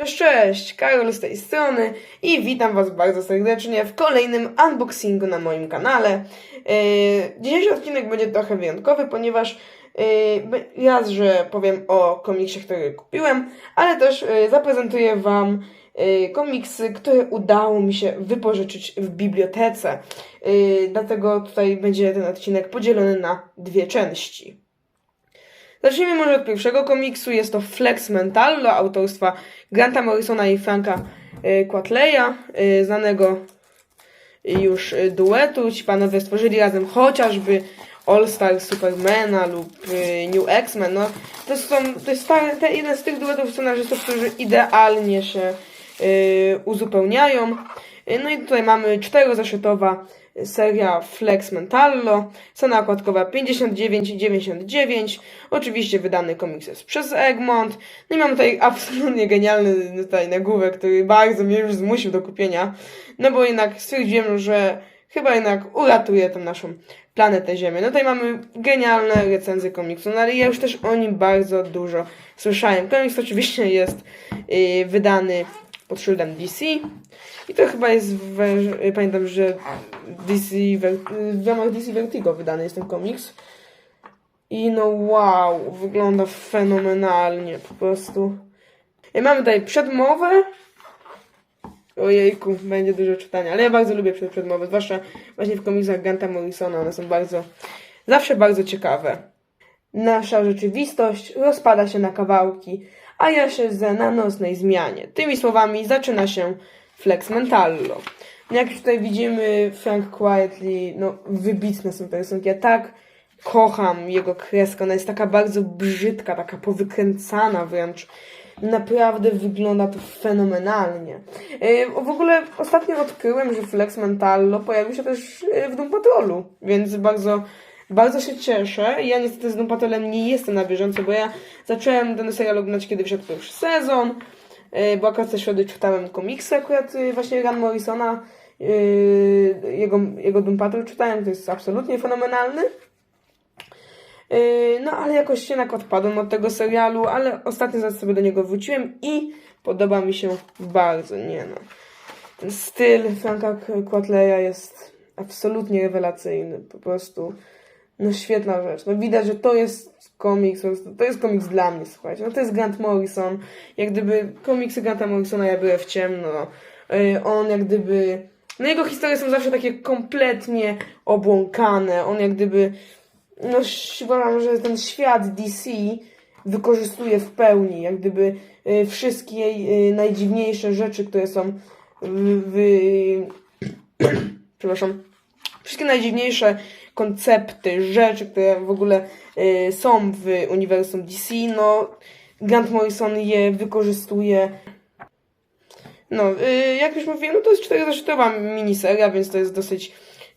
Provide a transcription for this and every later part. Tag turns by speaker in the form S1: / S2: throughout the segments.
S1: Cześć, cześć, Karol z tej strony i witam Was bardzo serdecznie w kolejnym unboxingu na moim kanale. Yy, dzisiejszy odcinek będzie trochę wyjątkowy, ponieważ yy, raz, że powiem o komiksie, który kupiłem, ale też yy, zaprezentuję Wam yy, komiksy, które udało mi się wypożyczyć w bibliotece. Yy, dlatego tutaj będzie ten odcinek podzielony na dwie części. Zacznijmy może od pierwszego komiksu. Jest to Flex Mentallo autorstwa Granta Morrisona i Franka y, Quatleya, y, znanego już y, duetu. Ci panowie stworzyli razem chociażby All Star Supermana lub New X-Men. No, to, są, to jest ta, te, jeden z tych duetów scenarzystów, którzy idealnie się uzupełniają. No i tutaj mamy czterozeszytowa seria Flex Mentallo, cena okładkowa 59,99, oczywiście wydany komiks jest przez Egmont, no i mamy tutaj absolutnie genialny tutaj nagłówek, który bardzo mnie już zmusił do kupienia, no bo jednak stwierdziłem, że chyba jednak uratuje tę naszą planetę Ziemię. No tutaj mamy genialne recenzje komiksu, no ale ja już też o nim bardzo dużo słyszałem. Komiks oczywiście jest yy, wydany pod szyldem DC. I to chyba jest, w, pamiętam, że DC, w ramach DC Vertigo wydany jest ten komiks. I no wow, wygląda fenomenalnie po prostu. I mamy tutaj przedmowę. Ojejku, będzie dużo czytania, ale ja bardzo lubię przed przedmowy, zwłaszcza właśnie w komiksach Ganta Morrisona, one są bardzo, zawsze bardzo ciekawe. Nasza rzeczywistość rozpada się na kawałki, a ja siedzę na nocnej zmianie. Tymi słowami zaczyna się Flex Mentallo. Jak już tutaj widzimy, Frank Quietly, no wybitne są te rysunki. Ja tak kocham jego kreskę, ona jest taka bardzo brzydka, taka powykręcana wręcz. Naprawdę wygląda to fenomenalnie. Yy, W ogóle ostatnio odkryłem, że Flex Mentallo pojawił się też yy, w Doom Patrolu, więc bardzo bardzo się cieszę. Ja niestety z Doom Patrolem nie jestem na bieżąco, bo ja zacząłem ten serial oglądać, kiedy wyszedł pierwszy sezon, yy, bo akurat też wtedy czytałem komiksy akurat yy, właśnie Ran Morrisona, yy, jego, jego Doom czytałem, to jest absolutnie fenomenalny. No, ale jakoś jednak odpadłem od tego serialu, ale ostatnio zaraz sobie do niego wróciłem i podoba mi się bardzo, nie no. Ten styl Franka Quatleya jest absolutnie rewelacyjny, po prostu no świetna rzecz. No widać, że to jest komiks, to jest komiks dla mnie, słuchajcie. No to jest Grant Morrison, jak gdyby komiksy Granta Morrisona ja byłem w ciemno, no. Yy, on jak gdyby, no jego historie są zawsze takie kompletnie obłąkane, on jak gdyby no uważam, że ten świat DC wykorzystuje w pełni, jak gdyby y, wszystkie y, najdziwniejsze rzeczy, które są w, w przepraszam, wszystkie najdziwniejsze koncepty, rzeczy, które w ogóle y, są w uniwersum DC, no Grant Morrison je wykorzystuje. No, y, jak już mówiłem, no to jest czterozeszytowa miniseria, więc to jest dosyć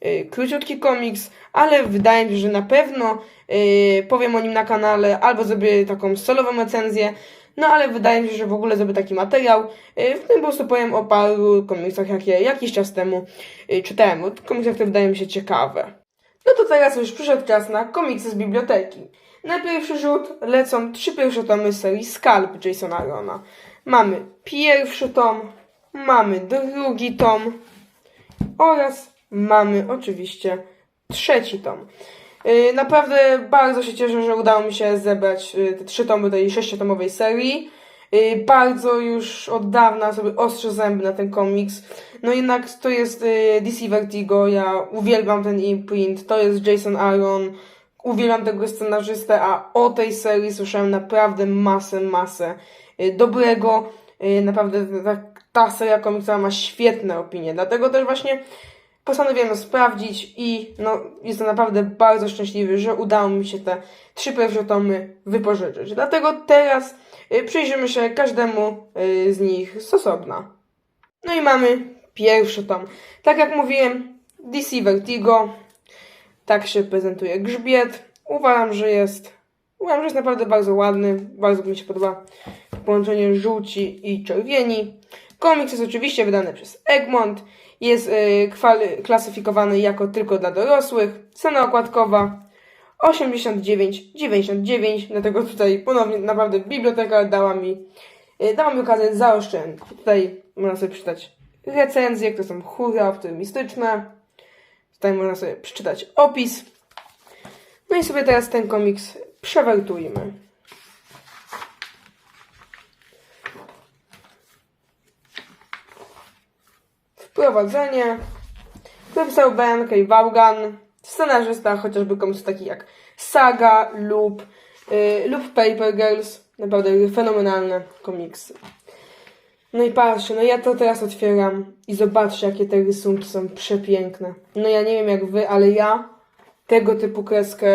S1: y, króciutki komiks, ale wydaje mi się, że na pewno y, powiem o nim na kanale, albo zrobię taką solową recenzję, no ale wydaje mi się, że w ogóle zrobię taki materiał, y, w którym po prostu powiem o paru komiksach, jakie jakiś czas temu y, czytałem, bo komiksach, które wydają mi się ciekawe. No to teraz już przyszedł czas na komiksy z biblioteki. Na pierwszy rzut lecą trzy pierwsze tomy serii Scalp Jasona Arona. Mamy pierwszy tom, mamy drugi tom oraz mamy oczywiście trzeci tom. Yy, Naprawdę bardzo się cieszę, że udało mi się zebrać yy, te trzy tomy tej sześciotomowej serii. Yy, Bardzo już od dawna sobie ostrzę zęby na ten komiks. No jednak to jest yy, DC Vertigo, ja uwielbiam ten imprint, to jest Jason Aaron, uwielbiam tego scenarzystę, a o tej serii słyszałem naprawdę masę, masę yy, dobrego. Naprawdę ta, ta seria komiksowa ma świetne opinie, dlatego też właśnie postanowiłem sprawdzić i no, jestem naprawdę bardzo szczęśliwy, że udało mi się te trzy pierwsze tomy wypożyczyć. Dlatego teraz y, przyjrzymy się każdemu y, z nich z osobna. No i mamy pierwszy tom. Tak jak mówiłem, DC Vertigo. Tak się prezentuje grzbiet. Uważam, że jest. Uważam, że jest naprawdę bardzo ładny. Bardzo mi się podoba połączenie żółci i czerwieni. Komiks jest oczywiście wydany przez Egmont. Jest y, kwal- klasyfikowany jako tylko dla dorosłych. Cena okładkowa 89,99. Dlatego tutaj ponownie naprawdę biblioteka dała mi Yy, dała mi okazję zaoszczędzić. Tutaj można sobie przeczytać recenzje, które są hura optymistyczne. Tutaj można sobie przeczytać opis. No i sobie teraz ten komiks przewertujmy. Wprowadzenie. Napisał Ben K. Vaughan. Scenarzysta chociażby komiksów takich jak Saga lub, y, lub Paper Girls. Naprawdę fenomenalne komiksy. No i patrzcie, no ja to teraz otwieram i zobaczcie, jakie te rysunki są przepiękne. No ja nie wiem jak wy, ale ja tego typu kreskę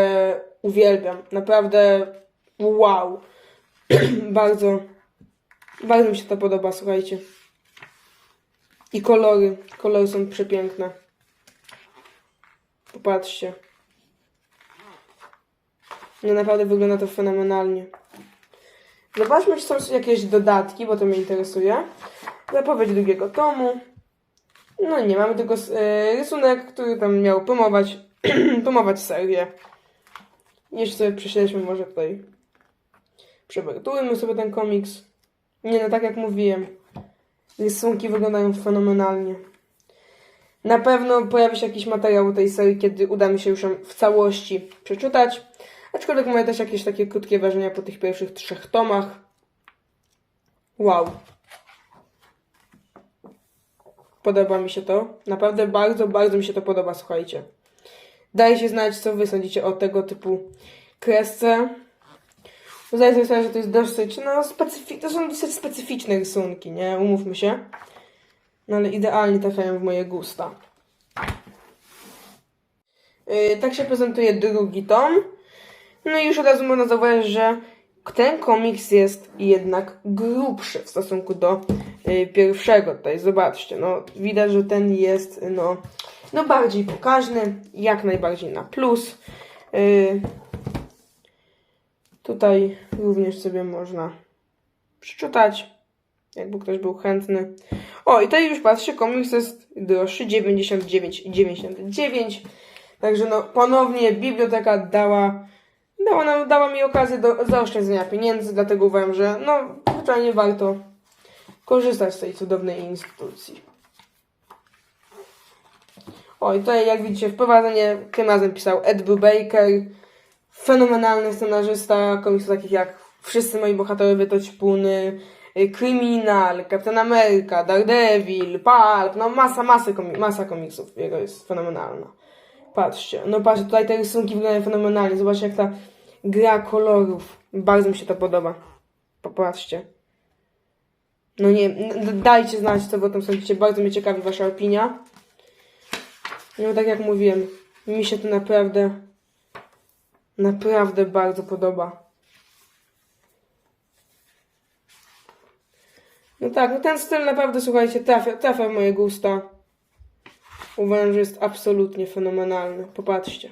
S1: uwielbiam. Naprawdę wow. bardzo, bardzo mi się to podoba, słuchajcie. I kolory, kolory są przepiękne. Popatrzcie. No naprawdę wygląda to fenomenalnie. Zobaczmy, czy są jakieś dodatki, bo to mnie interesuje. Zapowiedź drugiego tomu. No nie, mamy tylko e, rysunek, który tam miał promować, promować serię. Jeszcze sobie prześledźmy może tutaj. Przewertujmy sobie ten komiks. Nie no, tak jak mówiłem. Rysunki wyglądają fenomenalnie. Na pewno pojawi się jakiś materiał tej serii, kiedy uda mi się już ją w całości przeczytać. Aczkolwiek mamy też jakieś takie krótkie wrażenia po tych pierwszych trzech tomach. Wow. Podoba mi się to. Naprawdę bardzo, bardzo mi się to podoba, słuchajcie. Dajcie znać, co wy sądzicie o tego typu kresce. Zdaję sobie sprawę, że to jest dosyć, no, specyfi- to są dosyć specyficzne rysunki, nie? Umówmy się. No ale idealnie trafiają w moje gusta. Yy, tak się prezentuje drugi tom. No i już od razu można zauważyć, że ten komiks jest jednak grubszy w stosunku do y, pierwszego. Tutaj zobaczcie, no widać, że ten jest no, no bardziej pokaźny, jak najbardziej na plus. Y, tutaj również sobie można przeczytać, jakby ktoś był chętny. O, i tutaj już patrzcie, komiks jest droższy, 99,99. Także no, ponownie biblioteka dała dała, nam, dała mi okazję do zaoszczędzenia pieniędzy, dlatego uważam, że no, zwyczajnie warto korzystać z tej cudownej instytucji. O, i tutaj jak widzicie wprowadzenie tym razem pisał Ed Brubaker, fenomenalny scenarzysta komiksów takich jak Wszyscy moi bohaterowie to ćpuny, Kryminal, Captain America, Daredevil, Pulp, no masa, masy komi- masa komiksów jego jest fenomenalna. Patrzcie, no patrzcie, tutaj te rysunki wyglądają fenomenalnie, zobaczcie jak ta gra kolorów, bardzo mi się to podoba. Popatrzcie. No nie, dajcie znać co wy o tym sądzicie, bardzo mnie ciekawi wasza opinia. No tak jak mówiłem, mi się to naprawdę, naprawdę bardzo podoba. No tak, no ten styl naprawdę, słuchajcie, trafia, trafia moje gusta. Uważam, że jest absolutnie fenomenalny. Popatrzcie.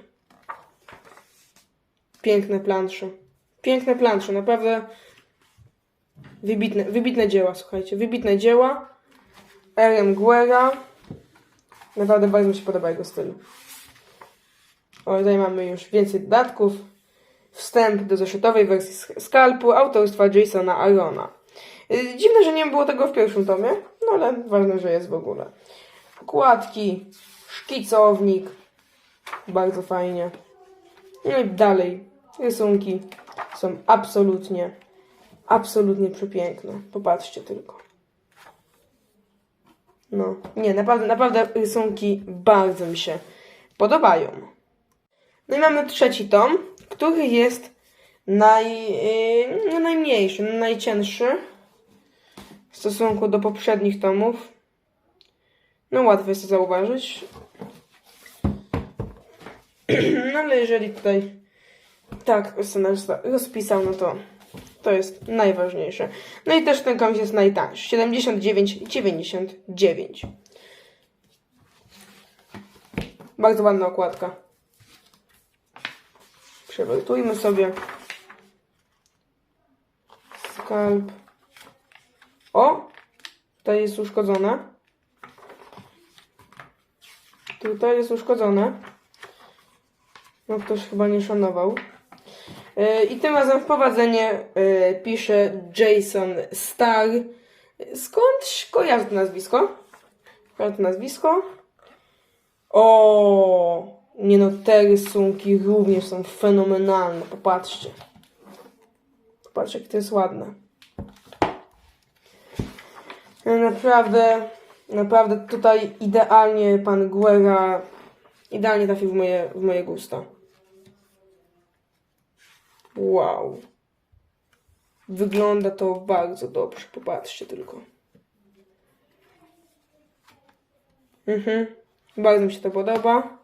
S1: Piękne plansze. Piękne plansze, naprawdę wybitne, wybitne dzieła, słuchajcie. Wybitne dzieła. R.M. Guerra. Naprawdę bardzo mi się podoba jego styl. O, tutaj mamy już więcej dodatków. Wstęp do zeszytowej wersji sk- skalpu autorstwa Jasona Arona. Y, Dziwne, że nie było tego w pierwszym tomie, no ale ważne, że jest w ogóle. Okładki, szkicownik, bardzo fajnie. No i dalej, rysunki są absolutnie, absolutnie przepiękne. Popatrzcie tylko. No, nie, naprawdę, naprawdę rysunki bardzo mi się podobają. No i mamy trzeci tom, który jest naj, yy, najmniejszy, najcięższy w stosunku do poprzednich tomów. No łatwo jest to zauważyć. No ale jeżeli tutaj tak scenarzysta rozpisał, no to to jest najważniejsze. No i też ten komiks jest najtańszy. 79,99. Bardzo ładna okładka. Przewertujmy sobie. Skalp. O! Tutaj jest uszkodzone. Tutaj jest uszkodzone. No ktoś chyba nie szanował. E, I tym razem wprowadzenie e, pisze Jason Star. Skąd kojarzę to nazwisko? Kojarzę to nazwisko? O, nie no, te rysunki również są fenomenalne. Popatrzcie. Popatrzcie, jak to jest ładne. No, Naprawdę, naprawdę tutaj idealnie pan Guerra idealnie trafił w moje, w moje gusta. Wow. Wygląda to bardzo dobrze. Popatrzcie tylko. Mhm. Bardzo mi się to podoba.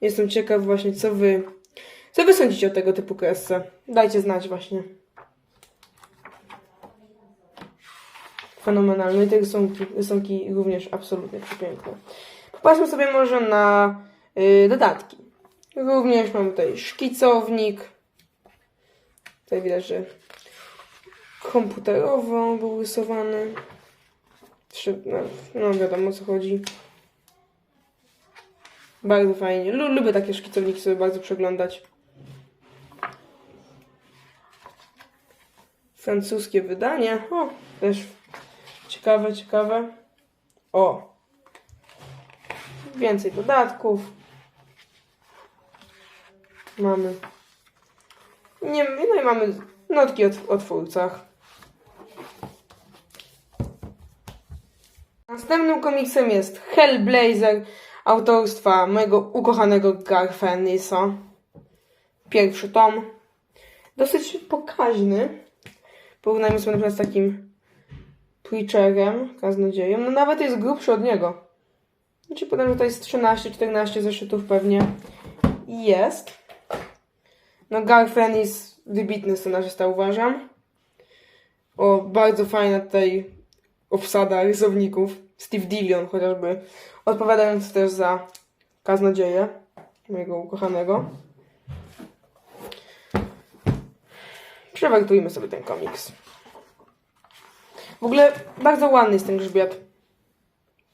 S1: Jestem ciekaw właśnie, co wy... Co wy sądzicie o tego typu kresce? Dajcie znać właśnie. Fenomenalne. I te rysunki, rysunki również absolutnie przepiękne. Popatrzmy sobie może na y, dodatki. Również mamy tutaj szkicownik. Tutaj widać, że komputerowo był rysowany. No, no wiadomo o co chodzi. Bardzo fajnie. Lu- lubię takie szkicowniki sobie bardzo przeglądać. Francuskie wydanie. O, też ciekawe, ciekawe. O. Więcej dodatków. Mamy. Nie, no i mamy notki o, o twórcach. Następnym komiksem jest Hellblazer autorstwa mojego ukochanego Garfenisa. Pierwszy tom. Dosyć pokaźny. Porównajmy sobie na przykład z takim Preacherem, kaznodzieją. No nawet jest grubszy od niego. Znaczy podam, że to jest 13-14 zeszytów pewnie. Jest. No Garfenis wybitny scenarzysta uważam. O, bardzo fajna tutaj obsada rysowników. Steve Dillon chociażby, odpowiadając też za kaznodzieję mojego ukochanego. Przewertujmy sobie ten komiks. W ogóle bardzo ładny jest ten grzbiet.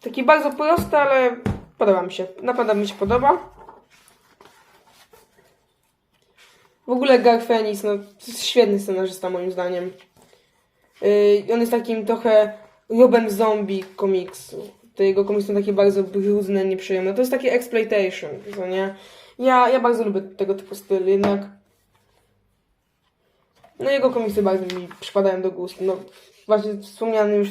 S1: Taki bardzo prosty, ale podoba mi się. Naprawdę mi się podoba. W ogóle Garfenis, no, to jest świetny scenarzysta moim zdaniem. Yy, on jest takim trochę Robem Zombie komiksu. Te jego komiksy są takie bardzo brudne, nieprzyjemne. To jest takie exploitation, co nie? Ja, ja bardzo lubię tego typu styl, jednak no jego komiksy bardzo mi przypadają do gustu. No właśnie wspomniany już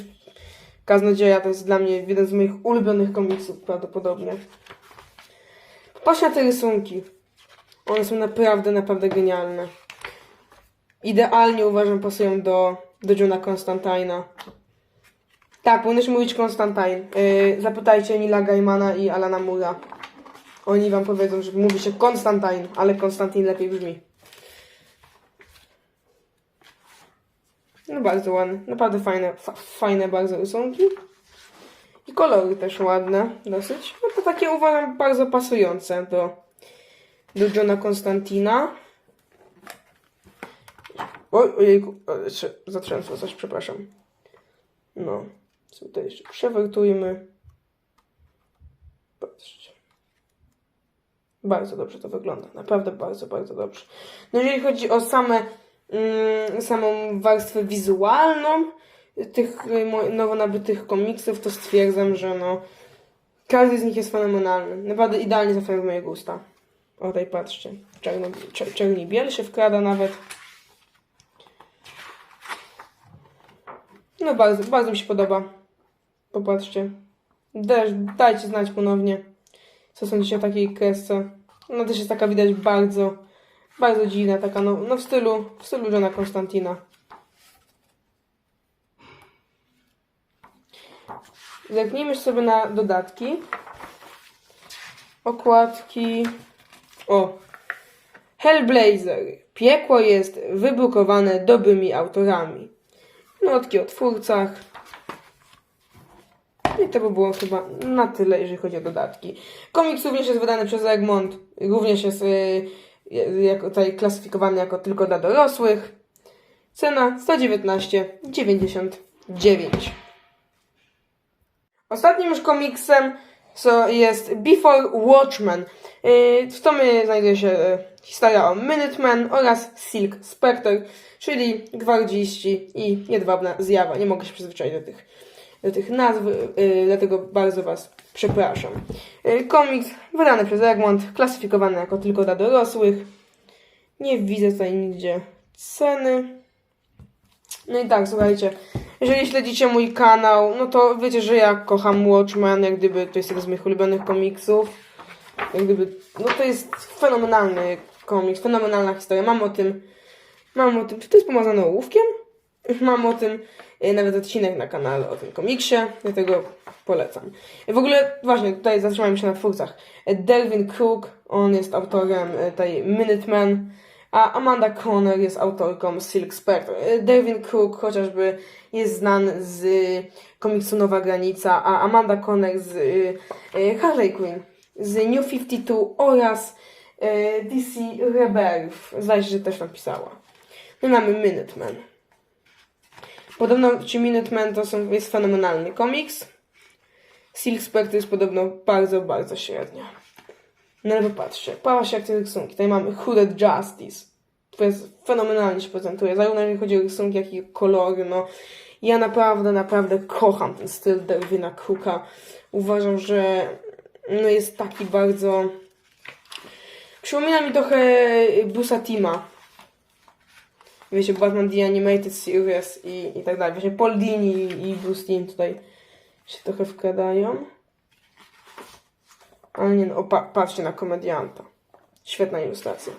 S1: Kaznodzieja to jest dla mnie jeden z moich ulubionych komiksów prawdopodobnie. Popatrz na te rysunki. One są naprawdę, naprawdę genialne. Idealnie uważam pasują do, do Johna Constantine'a. Tak, powinieneś mówić Constantine. Yy, zapytajcie Nila Gaimana i Alana Mura. Oni wam powiedzą, że mówi się Konstantin, ale Konstantin lepiej brzmi. No bardzo ładne, naprawdę fajne, fa fajne bardzo rysunki. I kolory też ładne, dosyć. No to takie uważam bardzo pasujące do, do Johna Konstantina. Oj, ojejku, zatrzęsło coś, przepraszam. No, co tutaj jeszcze przewertujmy. Patrzcie. Bardzo dobrze to wygląda. Naprawdę bardzo, bardzo dobrze. No jeżeli chodzi o same, samą warstwę wizualną tych y, nowo nabytych komiksów, to stwierdzam, że no każdy z nich jest fenomenalny. Naprawdę idealnie w moje gusta. O, tutaj patrzcie. Czarno, czer- czerni biel się wkrada nawet. No bardzo, bardzo mi się podoba. Popatrzcie. Dajcie znać ponownie, co sądzicie o takiej kresce. No też jest taka widać bardzo, bardzo dziwna, taka no, no w stylu, w stylu Johna Konstantina. Zerknijmy sobie na dodatki. Okładki. O. Hellblazer. Piekło jest wybrukowane dobrymi autorami. Notki o twórcach. I to by było chyba na tyle, jeżeli chodzi o dodatki. Komiks również jest wydany przez Egmont. Również jest y, jako, tutaj klasyfikowany jako tylko dla dorosłych. Cena 119,99. Ostatnim już komiksem co jest Before Watchmen. Yy, W tomie znajduje się e, historia o Minutemen oraz Silk Spectre, czyli gwardziści i jedwabna zjawa. Nie mogę się przyzwyczaić do tych, do tych nazw, yy, dlatego bardzo Was przepraszam. Yy, Komiks wydany przez Egmont, klasyfikowany jako tylko dla dorosłych. Nie widzę tutaj nigdzie ceny. No i tak, słuchajcie, jeżeli śledzicie mój kanał, no to wiecie, że ja kocham Watchmen, jak gdyby to jest jeden z moich ulubionych komiksów. Jak gdyby, no to jest fenomenalny komiks, fenomenalna historia. Mam o tym, mam o tym, czy to jest pomazane ołówkiem? Mam o tym nawet odcinek na kanale o tym komiksie, dlatego polecam. W ogóle, właśnie, tutaj zatrzymajmy się na twórcach. E, Delvin Cook, on jest autorem tej Minuteman, a Amanda Conner jest autorką Silk Spectre. Delvin Cook chociażby jest znany z komiksu Nowa Granica, a Amanda Conner z Harley Quinn, z New 52 oraz DC Rebirth. Zdaje się, że też napisała. No mamy Minuteman. Podobno ci Minutemen to są, jest fenomenalny komiks. Silk Spectre jest podobno bardzo, bardzo średnia. No ale popatrzcie, się jak te rysunki. Tutaj mamy Hooded Justice. To jest fenomenalnie się prezentuje, zarówno jeżeli chodzi o rysunki, jak i kolory, no. Ja naprawdę, naprawdę kocham ten styl Derwina Cooka. Uważam, że no jest taki bardzo... Przypomina mi trochę Busa Tima. Wiecie, Batman The Animated Series i, i tak dalej. Właśnie Paul Dini i, Bruce tutaj się trochę wkradają. Ale nie no, pa, patrzcie na komedianta. Świetna ilustracja.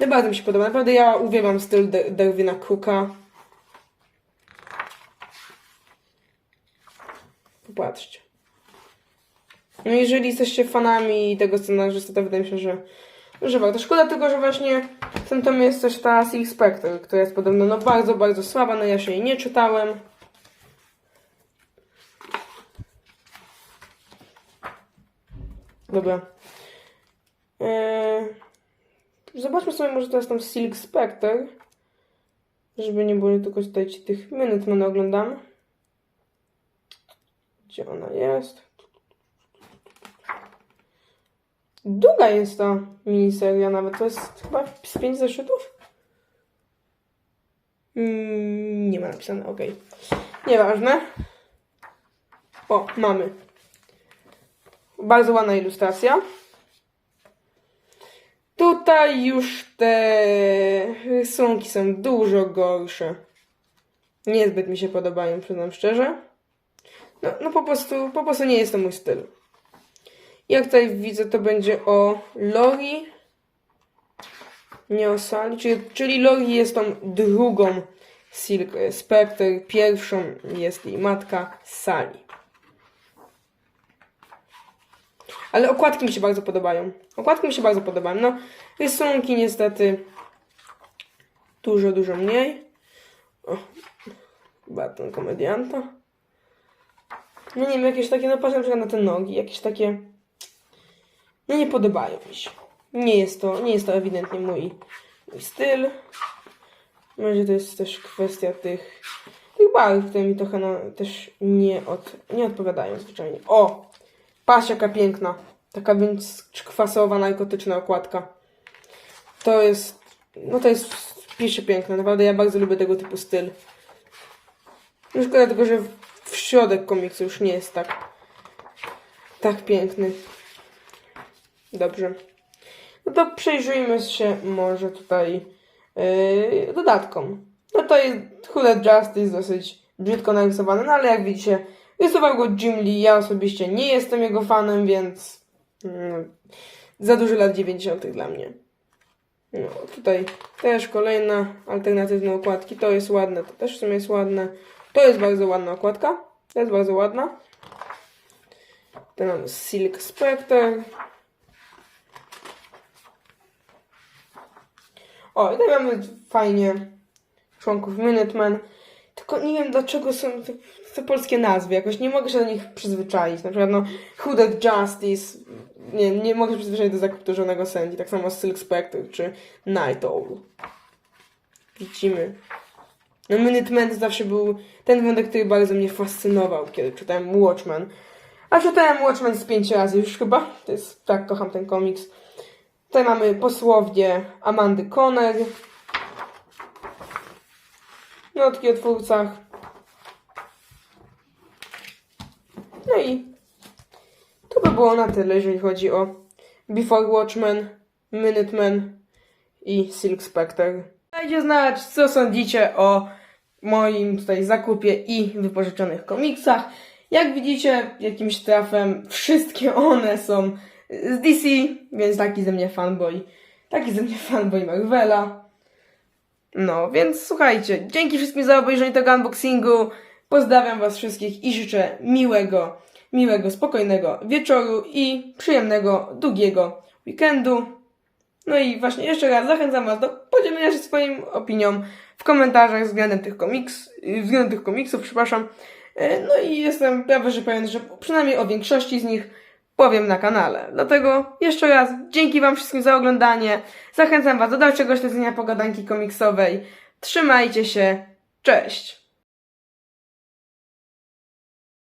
S1: No bardzo mi się podoba. Naprawdę ja uwielbiam styl De- Derwina Cooka. Popatrzcie. No jeżeli jesteście fanami tego scenarzysty, to wydaje mi się, że, że warto. Szkoda tylko, że właśnie w tym tomie jest też ta Silk Spectre, która jest podobno no bardzo, bardzo słaba, no ja się jej nie czytałem. Dobra. Eee, zobaczmy sobie może teraz tam Silk Spectre. Żeby nie było tylko tutaj tych minut my oglądamy. Gdzie ona jest? Długa jest ta miniseria nawet. To jest chyba z 5 zeszytów? Mm, nie ma napisane, okej. Nieważne. O, mamy. Bardzo ładna ilustracja. Tutaj już te rysunki są dużo gorsze. Niezbyt mi się podobają, przyznam szczerze. No, no po prostu, po prostu nie jest to mój styl. Jak tutaj widzę, to będzie o Lori. Nie o Sali. Czyli, czyli Lori jest tą drugą Silk Spectre. Pierwszą jest jej matka Sali. Ale okładki mi się bardzo podobają. Okładki mi się bardzo podobają. No, rysunki niestety dużo, dużo mniej. O, baton komedianta. No nie wiem, jakieś takie, no patrzę na przykład na te nogi, jakieś takie, nie podobają mi się. Nie jest to, nie jest to ewidentnie mój, mój styl. Może to jest też kwestia tych, tych barw, które mi trochę no, też nie, od, nie odpowiadają zwyczajnie. O! Patrz jaka piękna. Taka więc kwasowa, narkotyczna okładka. To jest, no to jest pisze piękne. Naprawdę ja bardzo lubię tego typu styl. No szkoda tylko, że w środek komiksu już nie jest tak, tak piękny. Dobrze. No to przyjrzyjmy się może tutaj yy, dodatkom. No to jest Hooded Justice dosyć brzydko narysowany, no ale jak widzicie, rysował go Jim Lee. Ja osobiście nie jestem jego fanem, więc mm, za dużo lat 90. dla mnie. No, tutaj też kolejne alternatywne okładki. To jest ładne, to też w sumie jest ładne. To jest bardzo ładna okładka. To jest bardzo ładna. Tutaj mamy Silk Spectre. O, i tutaj mamy fajnie członków Minutemen. Tylko nie wiem dlaczego są te, te polskie nazwy. Jakoś nie mogę się do nich przyzwyczaić. Na przykład no Hooded Justice. Nie, nie mogę się przyzwyczaić do zakapturzonego sędzi. Tak samo Silk Spectre czy Night Owl. Widzimy. No Minutemen to zawsze był ten wątek, który bardzo mnie fascynował, kiedy czytałem Watchmen. A czytałem Watchmen z pięć razy już chyba. To jest, tak, kocham ten komiks. Tutaj mamy posłownie Amandy Conner. Notki o twórcach. No i to by było na tyle, jeżeli chodzi o Before Watchmen, Minutemen i Silk Spectre. Dajcie znać, co sądzicie o moim tutaj zakupie i wypożyczonych komiksach. Jak widzicie, jakimś trafem wszystkie one są z DC, więc taki ze mnie fanboy. Taki ze mnie fanboy Marvela. No, więc słuchajcie, dzięki wszystkim za obejrzenie tego unboxingu. Pozdrawiam Was wszystkich i życzę miłego, miłego, spokojnego wieczoru i przyjemnego, długiego weekendu. No i właśnie jeszcze raz zachęcam Was do podzielenia się swoim opinią w komentarzach względem tych komiks, względem tych komiksów, przepraszam. E, No i jestem prawie że pewien, że przynajmniej o większości z nich powiem na kanale. Dlatego jeszcze raz dzięki Wam wszystkim za oglądanie. Zachęcam Was do dalszego śledzenia pogadanki komiksowej. Trzymajcie się. Cześć!